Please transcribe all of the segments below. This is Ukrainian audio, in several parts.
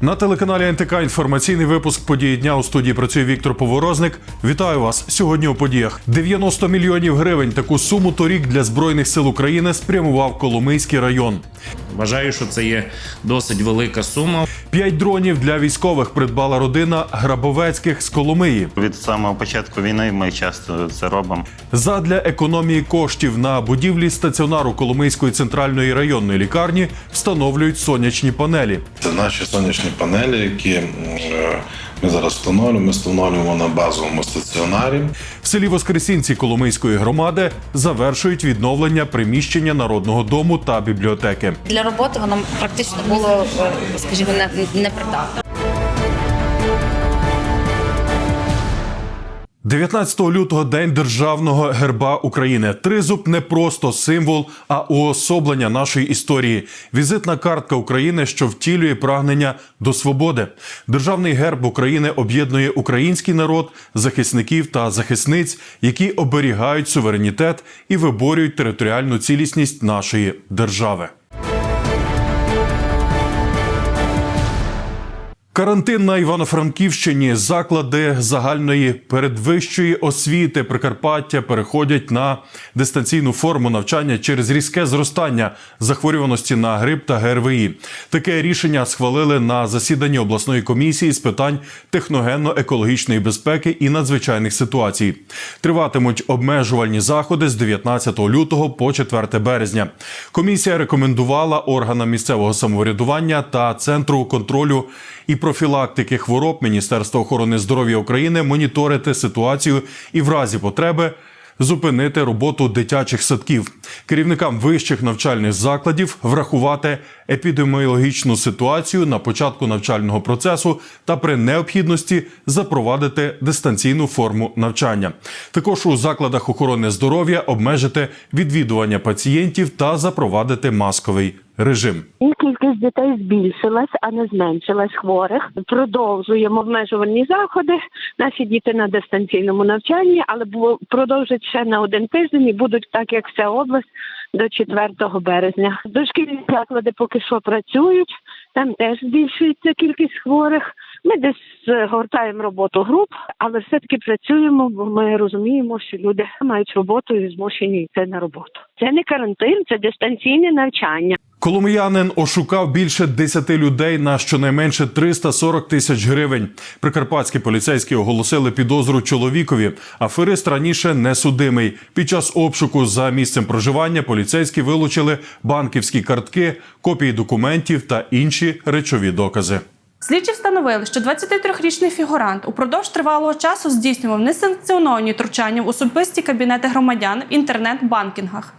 На телеканалі НТК інформаційний випуск події дня у студії працює Віктор Поворозник. Вітаю вас сьогодні у подіях. 90 мільйонів гривень. Таку суму торік для збройних сил України спрямував Коломийський район. Вважаю, що це є досить велика сума. П'ять дронів для військових придбала родина Грабовецьких з Коломиї. Від самого початку війни ми часто це робимо. Задля економії коштів на будівлі стаціонару Коломийської центральної районної лікарні встановлюють сонячні панелі. Це наші сонячні панелі, які е, ми зараз встановлюємо. Ми встановлюємо на базовому стаціонарі. В селі Воскресінці Коломийської громади завершують відновлення приміщення народного дому та бібліотеки. Для роботи воно практично було, е, скажімо, не, непридатне. 19 лютого день державного герба України. Тризуб не просто символ, а уособлення нашої історії. Візитна картка України, що втілює прагнення до свободи. Державний герб України об'єднує український народ, захисників та захисниць, які оберігають суверенітет і виборюють територіальну цілісність нашої держави. Карантин на Івано-Франківщині, заклади загальної передвищої освіти Прикарпаття переходять на дистанційну форму навчання через різке зростання захворюваності на грип та ГРВІ. Таке рішення схвалили на засіданні обласної комісії з питань техногенно-екологічної безпеки і надзвичайних ситуацій. Триватимуть обмежувальні заходи з 19 лютого по 4 березня. Комісія рекомендувала органам місцевого самоврядування та центру контролю і профілактики хвороб Міністерства охорони здоров'я України моніторити ситуацію і в разі потреби зупинити роботу дитячих садків, керівникам вищих навчальних закладів врахувати епідеміологічну ситуацію на початку навчального процесу та при необхідності запровадити дистанційну форму навчання. Також у закладах охорони здоров'я обмежити відвідування пацієнтів та запровадити масковий режим. Кількість дітей збільшилась, а не зменшилась хворих. Продовжуємо обмежувальні заходи. Наші діти на дистанційному навчанні, але продовжать ще на один тиждень і будуть так, як вся область, до 4 березня. Дошкільні заклади поки що працюють. Там теж збільшується кількість хворих. Ми десь е, гортаємо роботу груп, але все-таки працюємо, бо ми розуміємо, що люди мають роботу і змушені йти на роботу. Це не карантин, це дистанційне навчання. Коломиянин ошукав більше 10 людей на щонайменше 340 тисяч гривень. Прикарпатські поліцейські оголосили підозру чоловікові. Аферист раніше не судимий. Під час обшуку за місцем проживання поліцейські вилучили банківські картки, копії документів та інші речові докази. Слідчі встановили, що 23-річний фігурант упродовж тривалого часу здійснював несанкціоновані втручання в особисті кабінети громадян в інтернет-банкінгах.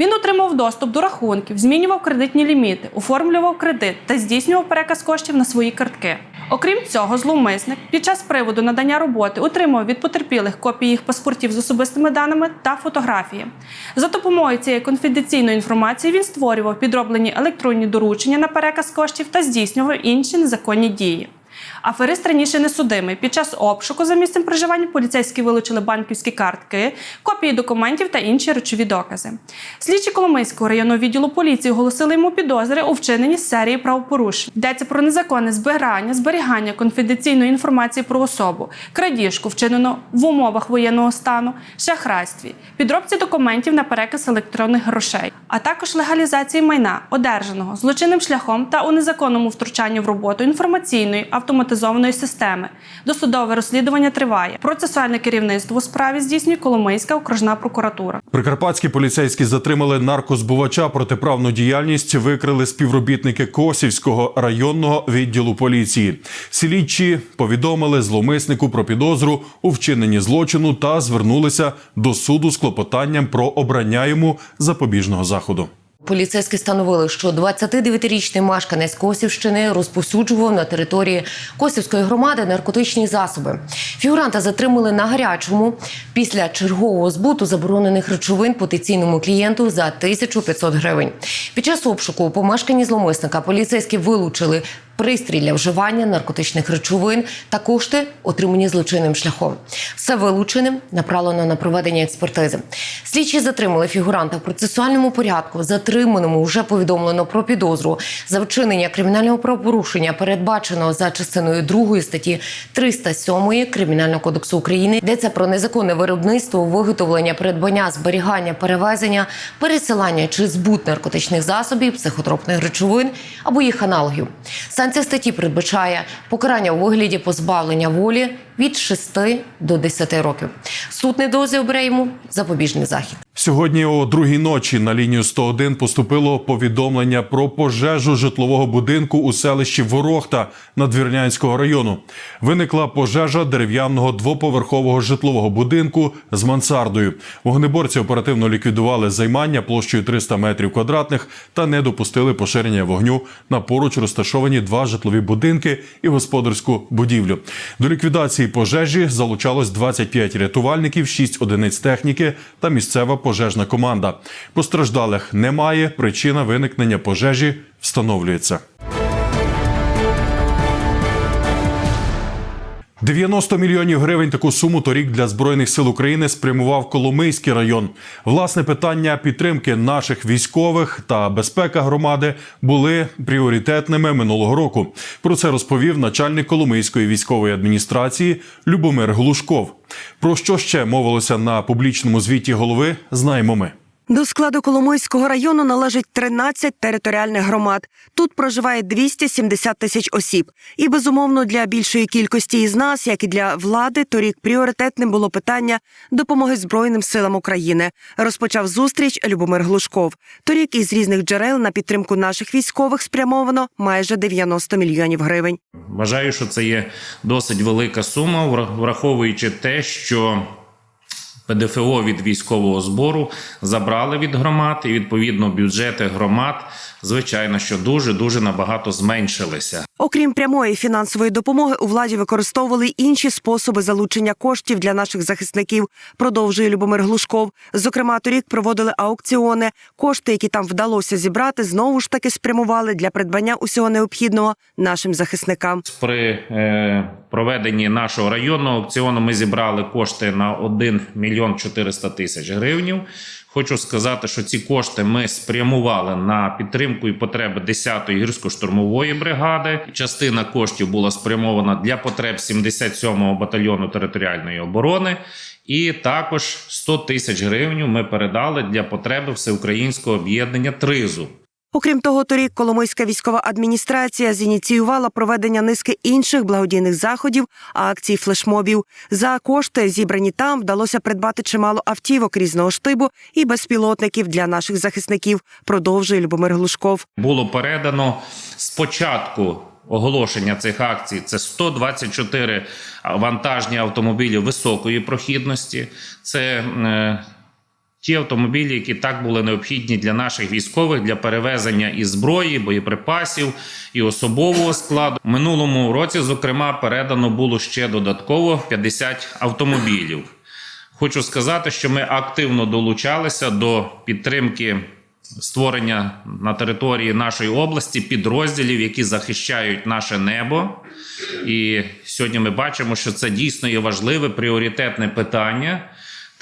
Він отримав доступ до рахунків, змінював кредитні ліміти, оформлював кредит та здійснював переказ коштів на свої картки. Окрім цього, зловмисник під час приводу надання роботи отримав від потерпілих копії їх паспортів з особистими даними та фотографії. За допомогою цієї конфіденційної інформації він створював підроблені електронні доручення на переказ коштів та здійснював інші незаконні дії. Аферист раніше не судимий. Під час обшуку за місцем проживання поліцейські вилучили банківські картки, копії документів та інші речові докази. Слідчі Коломийського районного відділу поліції оголосили йому підозри у вчиненні серії правопорушень. Йдеться про незаконне збирання, зберігання конфіденційної інформації про особу, крадіжку, вчинено в умовах воєнного стану, шахрайстві, підробці документів на переказ електронних грошей, а також легалізації майна, одержаного злочинним шляхом та у незаконному втручанні в роботу інформаційної автоматизованої системи. Досудове розслідування триває. Процесуальне керівництво у справі здійснює Коломийська окружна прокуратура. Прикарпатські поліцейські затримали наркозбувача. Протиправну діяльність викрили співробітники Косівського районного відділу поліції. Слідчі повідомили зловмиснику про підозру у вчиненні злочину та звернулися до суду з клопотанням про обрання йому запобіжного заходу. Поліцейські встановили, що 29-річний мешканець Косівщини розповсюджував на території Косівської громади наркотичні засоби. Фігуранта затримали на гарячому після чергового збуту заборонених речовин потенційному клієнту за 1500 гривень. Під час обшуку у помешканні зломисника поліцейські вилучили пристрій для вживання наркотичних речовин та кошти, отримані злочинним шляхом. Все вилученим направлено на проведення експертизи. Слідчі затримали фігуранта в процесуальному порядку. Затриманому вже повідомлено про підозру за вчинення кримінального правопорушення, передбаченого за частиною 2 статті 307 Кримінального кодексу України. Йдеться про незаконне виробництво, виготовлення, придбання, зберігання, перевезення, пересилання чи збут наркотичних засобів, психотропних речовин або їх аналогів. Санкція статті передбачає покарання у вигляді позбавлення волі від 6 до 10 років. Суд недовзі обере йому запобіжний захід. Сьогодні о другій ночі на лінію 101 поступило повідомлення про пожежу житлового будинку у селищі Ворохта Надвірнянського району. Виникла пожежа дерев'яного двоповерхового житлового будинку з мансардою. Вогнеборці оперативно ліквідували займання площею 300 метрів квадратних та не допустили поширення вогню на поруч розташовані два житлові будинки і господарську будівлю. До ліквідації пожежі залучалось 25 рятувальників, 6 одиниць техніки та місцева пожежна команда. Постраждалих немає. Причина виникнення пожежі встановлюється. 90 мільйонів гривень таку суму торік для збройних сил України спрямував Коломийський район. Власне питання підтримки наших військових та безпека громади були пріоритетними минулого року. Про це розповів начальник Коломийської військової адміністрації Любомир Глушков. Про що ще мовилося на публічному звіті голови, знаємо ми. До складу Коломойського району належить 13 територіальних громад. Тут проживає 270 тисяч осіб. І безумовно для більшої кількості із нас, як і для влади, торік пріоритетним було питання допомоги Збройним силам України. Розпочав зустріч Любомир Глушков. Торік із різних джерел на підтримку наших військових спрямовано майже 90 мільйонів гривень. Вважаю, що це є досить велика сума, враховуючи те, що ПДФО від військового збору забрали від громад, і відповідно бюджети громад, звичайно, що дуже дуже набагато зменшилися. Окрім прямої фінансової допомоги, у владі використовували інші способи залучення коштів для наших захисників. Продовжує Любомир Глушков. Зокрема, торік проводили аукціони. Кошти, які там вдалося зібрати, знову ж таки спрямували для придбання усього необхідного нашим захисникам. При е, проведенні нашого районного аукціону ми зібрали кошти на 1 мільйон 400 тисяч гривень. Хочу сказати, що ці кошти ми спрямували на підтримку і потреби 10-ї гірсько-штурмової бригади. Частина коштів була спрямована для потреб 77-го батальйону територіальної оборони. І також 100 тисяч гривень ми передали для потреби всеукраїнського об'єднання Тризу. Окрім того, торік Коломийська військова адміністрація зініціювала проведення низки інших благодійних заходів, акцій, флешмобів. За кошти, зібрані там, вдалося придбати чимало автівок різного штибу і безпілотників для наших захисників. Продовжує Любомир Глушков. було передано спочатку оголошення цих акцій. Це 124 вантажні автомобілі високої прохідності. Це е, ті автомобілі, які так були необхідні для наших військових для перевезення і зброї, боєприпасів і особового складу. Минулому році, зокрема, передано було ще додатково 50 автомобілів. Хочу сказати, що ми активно долучалися до підтримки створення на території нашої області підрозділів, які захищають наше небо. І сьогодні ми бачимо, що це дійсно є важливе пріоритетне питання.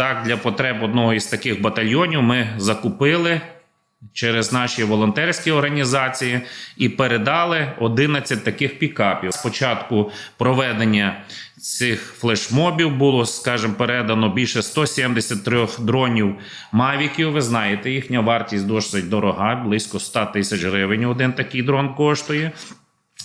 Так, для потреб одного із таких батальйонів ми закупили через наші волонтерські організації і передали 11 таких пікапів. Спочатку проведення цих флешмобів було, скажімо, передано більше 173 дронів Мавіків. Ви знаєте, їхня вартість досить дорога, близько 100 тисяч гривень. Один такий дрон коштує.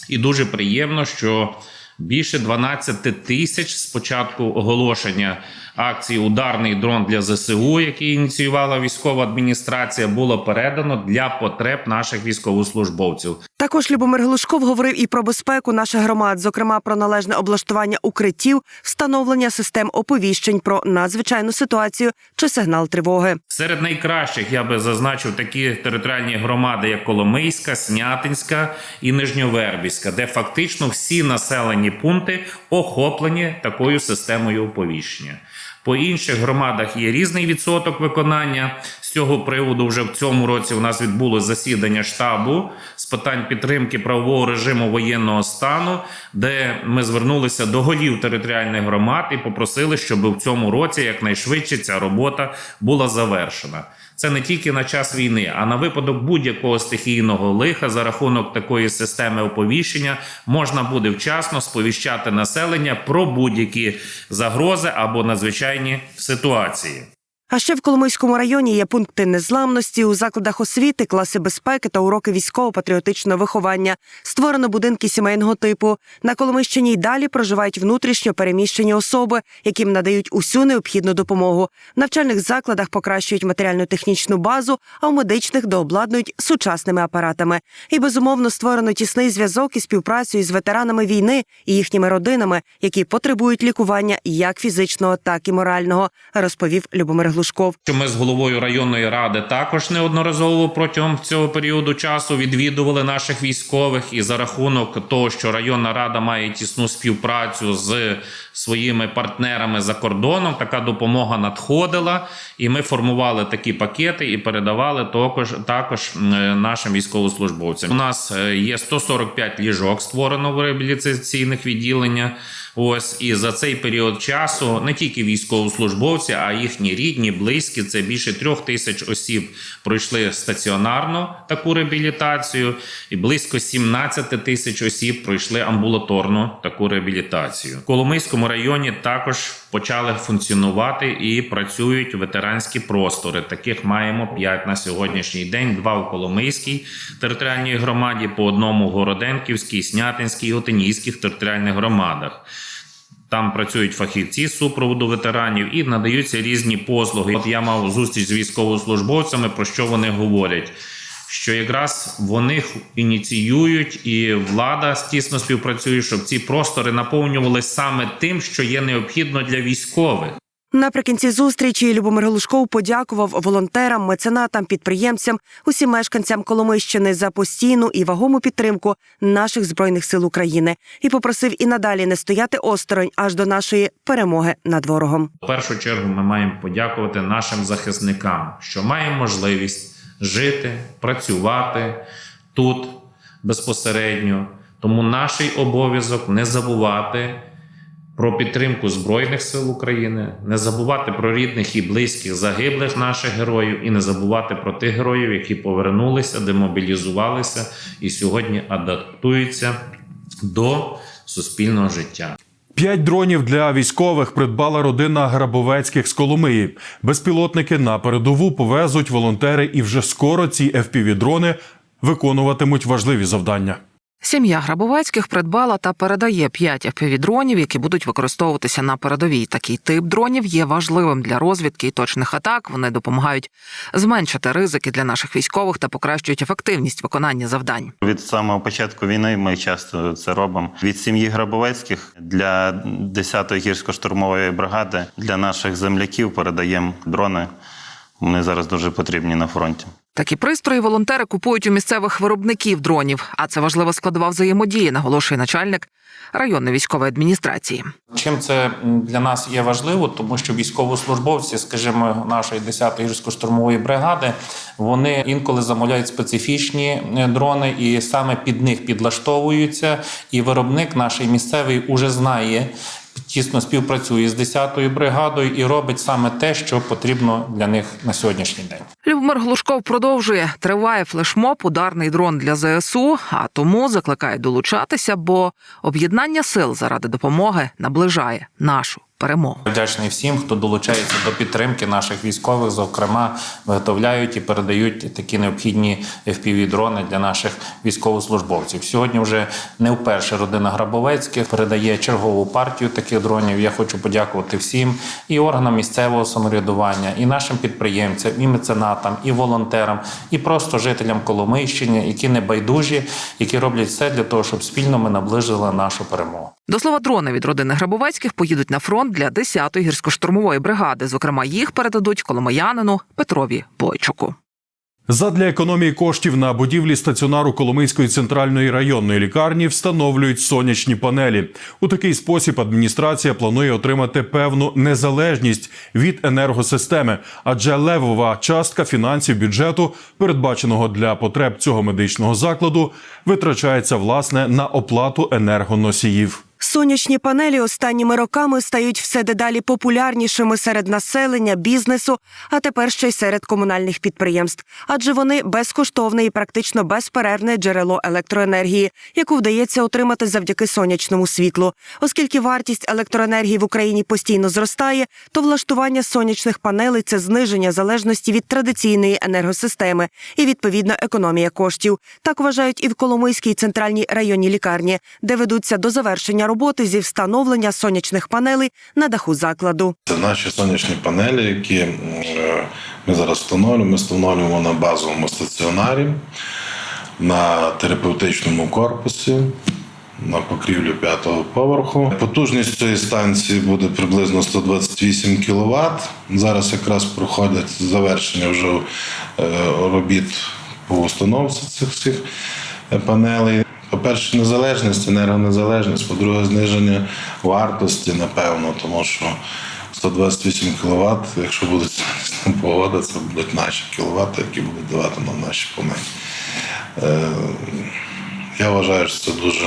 І дуже приємно, що більше 12 тисяч з початку оголошення акції Ударний дрон для ЗСУ, який ініціювала військова адміністрація, було передано для потреб наших військовослужбовців. Також Любомир Глушков говорив і про безпеку наших громад, зокрема про належне облаштування укриттів, встановлення систем оповіщень про надзвичайну ситуацію чи сигнал тривоги. Серед найкращих я би зазначив такі територіальні громади, як Коломийська, Снятинська і Нижньовербівська, де фактично всі населені пункти охоплені такою системою оповіщення. По інших громадах є різний відсоток виконання цього приводу вже в цьому році у нас відбулося засідання штабу з питань підтримки правового режиму воєнного стану, де ми звернулися до голів територіальних громад і попросили, щоб в цьому році якнайшвидше ця робота була завершена. Це не тільки на час війни, а на випадок будь-якого стихійного лиха за рахунок такої системи оповіщення можна буде вчасно сповіщати населення про будь-які загрози або надзвичайні ситуації. А ще в Коломийському районі є пункти незламності у закладах освіти, класи безпеки та уроки військово-патріотичного виховання. Створено будинки сімейного типу. На Коломийщині й далі проживають внутрішньо переміщені особи, яким надають усю необхідну допомогу. В навчальних закладах покращують матеріально-технічну базу, а у медичних дообладнують сучасними апаратами. І безумовно створено тісний зв'язок і співпрацю із ветеранами війни і їхніми родинами, які потребують лікування як фізичного, так і морального, розповів Любомир Глушков. Ми з головою районної ради також неодноразово протягом цього періоду часу відвідували наших військових, і за рахунок того, що районна рада має тісну співпрацю з своїми партнерами за кордоном, така допомога надходила, і ми формували такі пакети і передавали також, також е, нашим військовослужбовцям. У нас е, є 145 ліжок створено в реабілітаційних відділеннях. Ось і за цей період часу не тільки військовослужбовці, а їхні рідні, близькі, це більше трьох тисяч осіб пройшли стаціонарно таку реабілітацію, і близько 17 тисяч осіб пройшли амбулаторну таку реабілітацію. В Коломийському районі також почали функціонувати і працюють ветеранські простори. Таких маємо 5 на сьогоднішній день: два в Коломийській територіальній громаді, по одному в Городенківській, Снятинській Отинійських територіальних громадах. Там працюють фахівці з супроводу ветеранів і надаються різні послуги. От я мав зустріч з військовослужбовцями, про що вони говорять. Що якраз вони ініціюють, і влада тісно співпрацює, щоб ці простори наповнювалися саме тим, що є необхідно для військових. Наприкінці зустрічі Любомир Глушков подякував волонтерам, меценатам, підприємцям, усім мешканцям Коломийщини за постійну і вагому підтримку наших збройних сил України і попросив і надалі не стояти осторонь аж до нашої перемоги над ворогом. В першу чергу ми маємо подякувати нашим захисникам, що маємо можливість жити, працювати тут безпосередньо. Тому наш обов'язок не забувати про підтримку Збройних сил України, не забувати про рідних і близьких загиблих наших героїв, і не забувати про тих героїв, які повернулися, демобілізувалися і сьогодні адаптуються до суспільного життя. П'ять дронів для військових придбала родина Грабовецьких з Коломиї. Безпілотники на передову повезуть волонтери, і вже скоро ці FPV-дрони виконуватимуть важливі завдання. Сім'я Грабовецьких придбала та передає 5 FPV-дронів, які будуть використовуватися на передовій. Такий тип дронів є важливим для розвідки і точних атак. Вони допомагають зменшити ризики для наших військових та покращують ефективність виконання завдань. Від самого початку війни ми часто це робимо. Від сім'ї Грабовецьких для 10-ї гірсько-штурмової бригади для наших земляків передаємо дрони. Вони зараз дуже потрібні на фронті. Такі пристрої волонтери купують у місцевих виробників дронів, а це важлива складова взаємодії, наголошує начальник районної військової адміністрації. Чим це для нас є важливо, тому що військовослужбовці, скажімо, нашої 10-ї гірсько-штурмової бригади, вони інколи замовляють специфічні е, дрони, і саме під них підлаштовуються. І виробник наш місцевий уже знає. Тісно співпрацює з 10-ю бригадою і робить саме те, що потрібно для них на сьогоднішній день. Любомир Глушков продовжує триває флешмоб, ударний дрон для ЗСУ. А тому закликає долучатися, бо об'єднання сил заради допомоги наближає нашу перемогу. Вдячний всім, хто долучається до підтримки наших військових, зокрема, виготовляють і передають такі необхідні FPV-дрони для наших військовослужбовців. Сьогодні вже не вперше родина Грабовецьких передає чергову партію таких дронів. Я хочу подякувати всім і органам місцевого самоврядування, і нашим підприємцям, і меценатам, і волонтерам, і просто жителям Коломийщини, які не байдужі, які роблять все для того, щоб спільно ми наближили нашу перемогу. До слова, дрони від родини Грабовецьких поїдуть на фронт для 10-ї гірсько-штурмової бригади. Зокрема, їх передадуть коломиянину Петрові Бойчуку. Задля економії коштів на будівлі стаціонару Коломийської центральної районної лікарні встановлюють сонячні панелі. У такий спосіб адміністрація планує отримати певну незалежність від енергосистеми, адже левова частка фінансів бюджету, передбаченого для потреб цього медичного закладу, витрачається власне на оплату енергоносіїв. Сонячні панелі останніми роками стають все дедалі популярнішими серед населення, бізнесу, а тепер ще й серед комунальних підприємств, адже вони безкоштовне і практично безперервне джерело електроенергії, яку вдається отримати завдяки сонячному світлу. Оскільки вартість електроенергії в Україні постійно зростає, то влаштування сонячних панелей це зниження залежності від традиційної енергосистеми і відповідно економія коштів. Так вважають і в Коломийській центральній районній лікарні, де ведуться до завершення роботи зі встановлення сонячних панелей на даху закладу. Це наші сонячні панелі, які ми зараз встановлюємо. Ми встановлюємо на базовому стаціонарі, на терапевтичному корпусі, на покрівлю п'ятого поверху. Потужність цієї станції буде приблизно 128 кВт. Зараз якраз проходять завершення вже е, робіт по установці цих всіх е, панелей. По-перше, незалежність, енергонезалежність, по-друге, зниження вартості, напевно, тому що 128 кВт, якщо буде погода, це будуть наші кВт, які будуть давати нам наші. Е, Я вважаю, що це дуже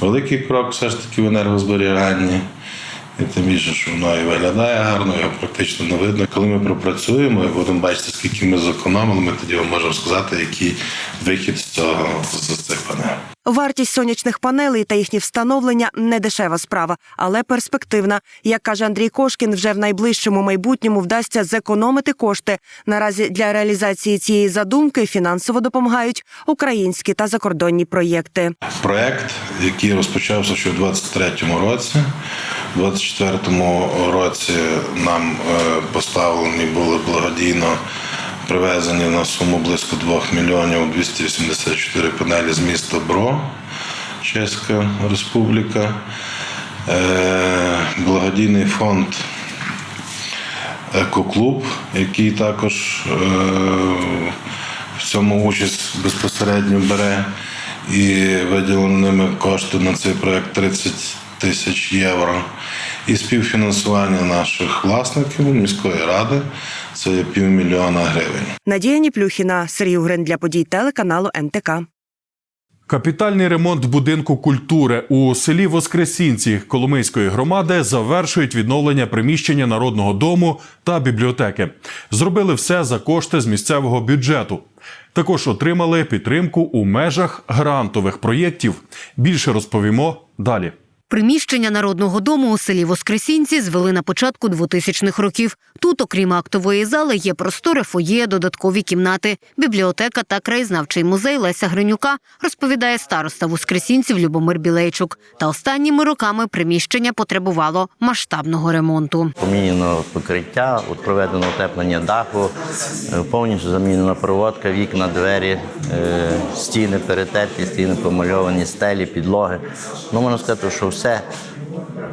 великий крок все ж таки в енергозберіганні. І тим більше, що воно і виглядає гарно, його практично не видно. Коли ми пропрацюємо і будемо бачити, скільки ми зекономили, ми тоді можемо сказати, який вихід з цього з цих панелей. Вартість сонячних панелей та їхнє встановлення не дешева справа, але перспективна. Як каже Андрій Кошкін, вже в найближчому майбутньому вдасться зекономити кошти. Наразі для реалізації цієї задумки фінансово допомагають українські та закордонні проєкти. Проект, який розпочався ще у 23-му році. У 24-му році нам е, поставлені були благодійно привезені на суму близько 2 мільйонів 284 панелі з міста Бро, Чеська Республіка. Е, Благодійний фонд Екоклуб, який також е, в цьому участь безпосередньо бере, і виділеними кошти на цей проект 30 тисяч євро. І співфінансування наших власників міської ради це є півмільйона гривень. Надія Ніплюхіна, Сергій Угрин для подій телеканалу НТК. Капітальний ремонт будинку культури у селі Воскресінці Коломийської громади завершують відновлення приміщення народного дому та бібліотеки. Зробили все за кошти з місцевого бюджету. Також отримали підтримку у межах грантових проєктів. Більше розповімо далі. Приміщення народного дому у селі Воскресінці звели на початку 2000-х років. Тут, окрім актової зали, є просторе фоє, додаткові кімнати, бібліотека та краєзнавчий музей Леся Гринюка, розповідає староста Воскресінців Любомир Білейчук. Та останніми роками приміщення потребувало масштабного ремонту. Поміняно покриття, от проведено утеплення даху, е, повністю замінена проводка, вікна, двері, е, стіни перетерті, стіни помальовані, стелі, підлоги. Ну, можна сказати, що все, certo.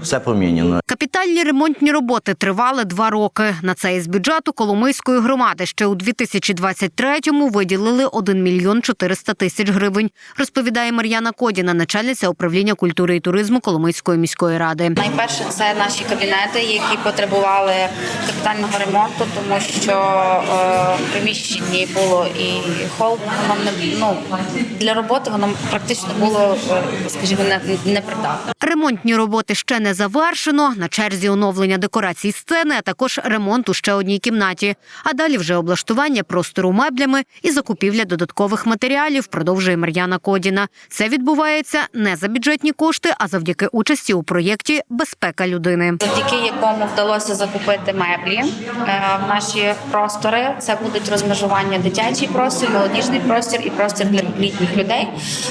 Все поміняно. Капітальні ремонтні роботи тривали два роки. На це із бюджету Коломийської громади ще у 2023-му виділили 1 мільйон 400 тисяч гривень, розповідає Мар'яна Кодіна, начальниця управління культури і туризму Коломийської міської ради. Найперше це наші кабінети, які потребували капітального ремонту, тому що е, в приміщенні було і холодно, воно не ну для роботи воно практично було, е, скажімо, не, непридатне. Ремонтні роботи ще не завершено. На черзі оновлення декорацій сцени, а також ремонт у ще одній кімнаті. А далі вже облаштування простору меблями і закупівля додаткових матеріалів. Продовжує Мар'яна Кодіна. Це відбувається не за бюджетні кошти, а завдяки участі у проєкті Безпека людини. завдяки якому вдалося закупити меблі е, в наші простори. Це будуть розмежування дитячий простір, молодіжний простір і простір для літніх людей,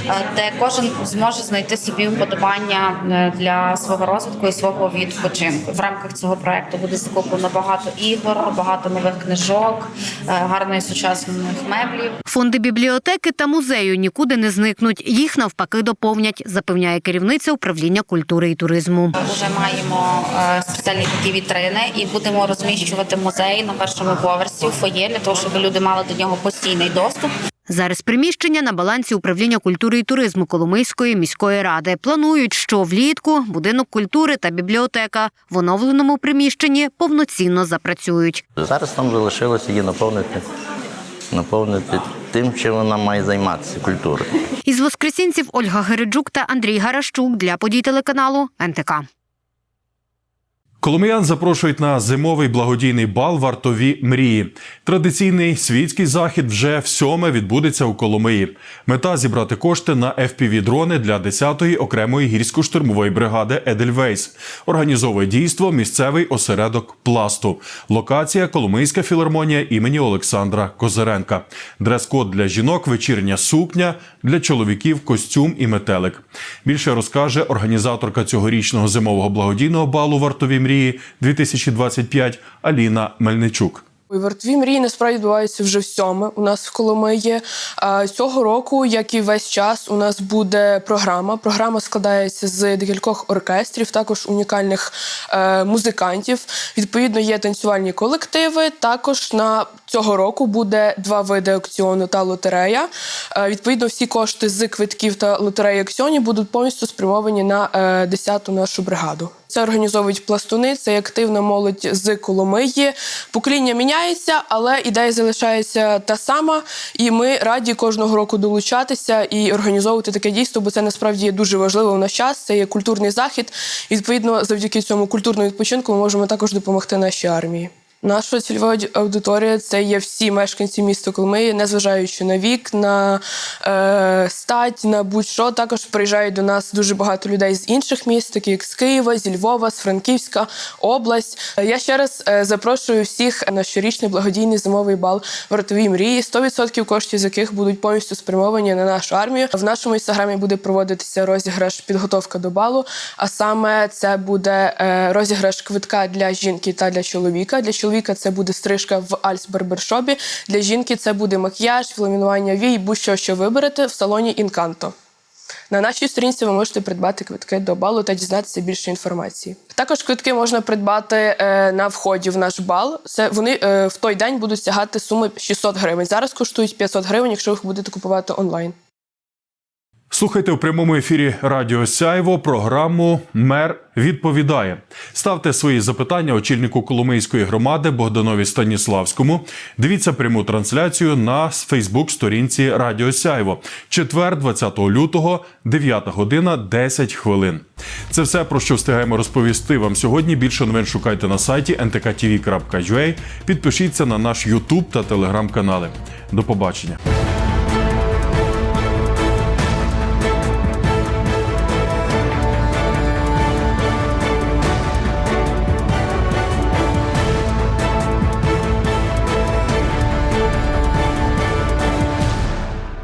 е, де кожен зможе знайти собі вподобання е, для свого розвитку. і свого відпочинку. В рамках цього проекту буде закуплено багато ігор, багато нових книжок, е, гарних сучасних меблів. Фонди бібліотеки та музею нікуди не зникнуть. Їх навпаки доповнять, запевняє керівниця управління культури і туризму. Вже маємо е, спеціальні такі вітрини і будемо розміщувати музей на першому поверсі у фоє для того, щоб люди мали до нього постійний доступ. Зараз приміщення на балансі управління культури і туризму Коломийської міської ради. Планують, що влітку будинок культури та бібліотека в оновленому приміщенні повноцінно запрацюють. Зараз там залишилося її наповнити, наповнити тим, чим вона має займатися культурою. Із воскресінців Ольга Гереджук та Андрій Гаращук для подій телеканалу НТК. Коломиян запрошують на зимовий благодійний бал Вартові мрії. Традиційний світський захід вже всьоме відбудеться у Коломиї. Мета зібрати кошти на fpv дрони для 10-ї окремої гірсько-штурмової бригади Едельвейс. Організовує дійство місцевий осередок пласту. Локація Коломийська філармонія імені Олександра Козиренка. Дрес-код для жінок, вечірня сукня, для чоловіків костюм і метелик. Більше розкаже організаторка цьогорічного зимового благодійного балу Вартові мрії 2025 Аліна Мельничук. Вартові мрії насправді відбуваються вже в сьоме. У нас в Коломиї цього року, як і весь час, у нас буде програма. Програма складається з декількох оркестрів, також унікальних е, музикантів. Відповідно, є танцювальні колективи. Також на цього року буде два види аукціону та лотерея. Е, відповідно, всі кошти з квитків та лотереї аукціонів будуть повністю спрямовані на е, 10-ту нашу бригаду. Це організовують пластуни, це активна молодь з Коломиї. Покоління міняється, але ідея залишається та сама. І ми раді кожного року долучатися і організовувати таке дійство, бо це насправді є дуже важливо в наш час. Це є культурний захід. І, відповідно, завдяки цьому культурному відпочинку ми можемо також допомогти нашій армії. Наша цільова аудиторія це є всі мешканці міста Коломиї, незважаючи на вік, на е, стать, на будь-що. Також приїжджають до нас дуже багато людей з інших міст, такі як з Києва, зі Львова, з Франківська область. Я ще раз е, запрошую всіх на щорічний благодійний зимовий бал вартові мрії, 100% коштів з яких будуть повністю спрямовані на нашу армію. В нашому інстаграмі буде проводитися розіграш підготовка до балу. А саме це буде е, розіграш квитка для жінки та для чоловіка. Для чоловіка це буде стрижка в Альс Барбершопі. Для жінки це буде макіяж, ламінування вій, будь-що, що виберете в салоні Інканто. На нашій сторінці ви можете придбати квитки до балу та дізнатися більше інформації. Також квитки можна придбати е, на вході в наш бал. Це вони е, в той день будуть сягати суми 600 гривень. Зараз коштують 500 гривень, якщо ви їх будете купувати онлайн. Слухайте у прямому ефірі Радіо Сяйво програму Мер відповідає. Ставте свої запитання очільнику Коломийської громади Богданові Станіславському. Дивіться пряму трансляцію на Фейсбук-сторінці Радіо Сяйво. Четвер, 20 лютого, 9 година, 10 хвилин. Це все про що встигаємо розповісти вам сьогодні. Більше новин шукайте на сайті ntktv.ua. Підпишіться на наш YouTube та телеграм-канали. До побачення.